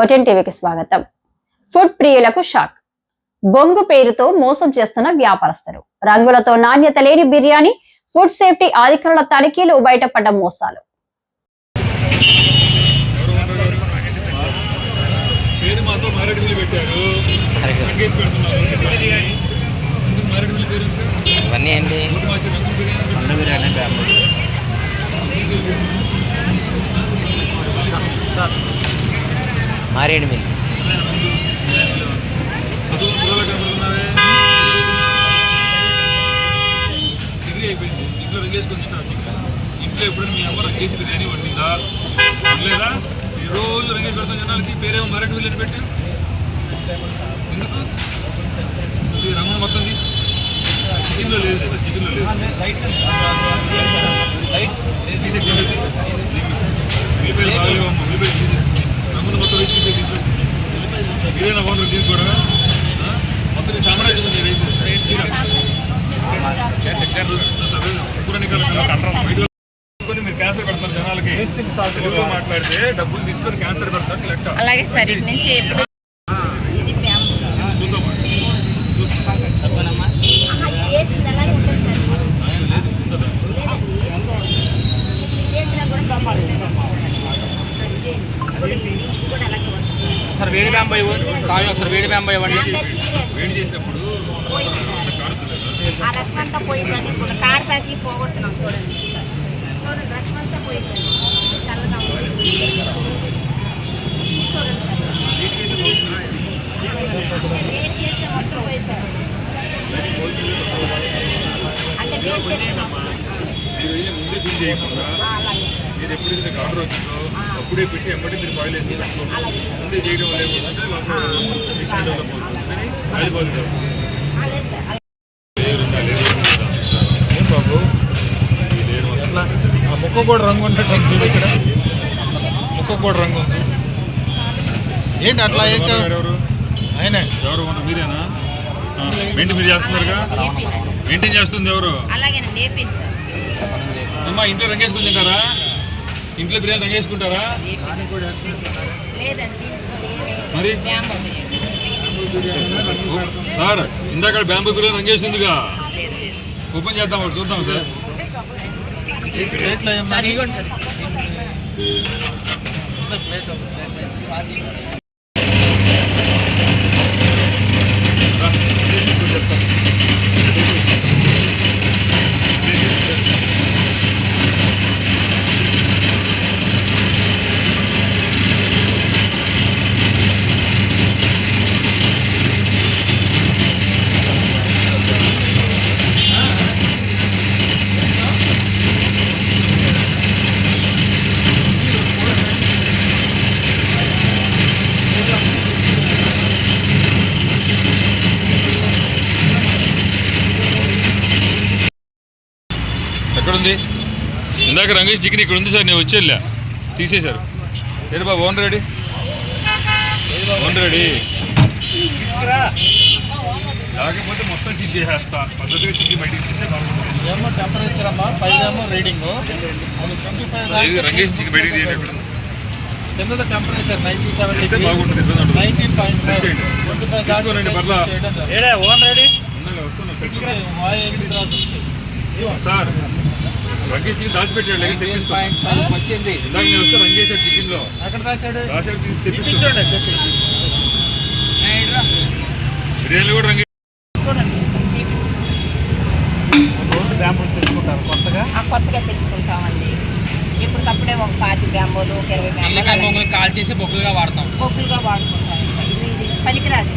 ఓటెన్ టీవీకి స్వాగతం. ఫుడ్ ప్రియులకు షాక్. బొంగు పేరుతో మోసం చేస్తున్న వ్యాపారస్తులు. రంగులతో నాణ్యత లేని బిర్యానీ ఫుడ్ సేఫ్టీ అధికారుల తనిఖీలు బయటపడ్డ మోసాలు. పేరు మాత్రం మారేడుమిల్లి పెట్టారు రంగేసి పెడుతున్నారు ఎందుకు మారేడుమిల్లి పేరు ఎందుకు? ఇవన్నీ ఏంటి ఊరు మార్చి రంగుల బిర్యానీ కొండ బిర్యానీ బ్యాంబూ మారేడు మిల్ చదువు పిల్లలు కనబడుతున్నావే డిగ్రీ అయిపోయింది ఇంట్లో చికెన్ ఎప్పుడైనా మీ అమ్మ రంగేసి బిర్యానీ వండిందా లేదా ఈ రోజు రంగేసి పెడతాం జనాలకి పేరేమో మారేడుమిల్లి అని పెట్టి ఎందుకు ఈ రంగు మొత్తం చికెన్లో లేదు చికెన్లో లేదు జనాలకి తెలుగులో మాట్లాడితే డబ్బులు తీసుకొని క్యాన్సర్ పెడతారు లెక్క. అలాగే సార్ ఇటు నుంచి ఎప్పుడు సార్. వేడి బ్యాంబో ఇవ్వండి ఒకసారి వేడి బ్యాంబో ఇవ్వండి. వేడి చేసినప్పుడు ఆ రసం అంతా పోయిందని ఇప్పుడు కార్ ప్యాకి పోగొడుతున్నాం చూడండి. చూడండి రసం అంతా పోయిందండి చల్లగా ఉంది. చూడండి. వేడి చేస్తే మొత్తం అంటే వేడి చేస్తే అలాగే. మీరు ఎప్పుడైతే మీకు ఆర్డర్ వచ్చిందో అప్పుడే పెట్టి ఎమ్మటి మీరు ఫైల్ వేసి పెట్టుకోండి. ముందే చేయడం వల్ల ఏమవుతుందంటే నెక్స్ట్ డెవలప్ అవుతుంది కానీ అది బాధ కాదు అలాగే సార్ అలాగే. లేరు ఉందా లేరు ఉందా ఏం బాబు ఇది లేరు ఉందా? ఎట్లా ఆ ముక్క కూడా రంగు ఉంటుంది చూడు ఇక్కడ. ముక్క కూడా రంగు ఉంది. ఏంటి అట్లా ఎవరు వేసావు ఆయనే. ఎవరు? మీరేనా? మెయింటైన్ మీరు చేస్తున్నారుగా? మెయింటైన్ చేస్తుంది ఎవరు? అమ్మా ఇంట్లో రంగేసుకుని తింటారా? ఇంట్లో బిర్యానీ రంగేసుకుంటారా? మరి? సార్ ఇందాక బ్యాంబూ బిర్యానీ రంగేసిందిగా. లేదు లేదు. ఓపెన్ చేద్దాం చూద్దాం సార్. ప్లేట్లో ఏమన్నా? ఎక్కడుంది ఇందాక రంగేష్ చికెన్ ఇక్కడ ఉంది సార్ నేను వచ్చేళ్ళా తీసేశారు ఏంటి బాబు ఓన్ రెడీ ఓన్ రెడీ తీసుకురా లేకపోతే మొత్తం సీజ్ చేసేస్తా పద్ధతిగా బయటికి ఏమో టెంపరేచర్ అమ్మా పైదేమో రీడింగ్ అది ట్వంటీ ఫైవ్ ఇది రంగేష్ చికెన్ బయటికి తీయండి ఎక్కడ ఉంది? కింద టెంపరేచర్ నైన్టీ సెవెన్ అయితే బాగుంటుంది. నైన్టీన్ పాయింట్ ఫైవ్ తీసేయండి. ట్వంటీ ఫైవ్ తీసుకోనండి, పర్లా. Oven ready. వాయు వేసిన తర్వాత. సార్ దాచిపెట్టాడు వచ్చింది. లో రాశాడు తెప్పించండి బిర్యానీ కూడా తెచ్చుకుంటారు కొత్తగా? ఆ కొత్తగా తెచ్చుకుంటామండి. ఇప్పటికప్పుడే ఒక పాతి బ్యాంబోలు ఒక ఇరవై బ్యాంబోలు కాల్ చేసి బొగ్గులుగా వాడతాం. బొగ్గులుగా వాడుకుంటాం ఇది ఇది పనికిరాదు.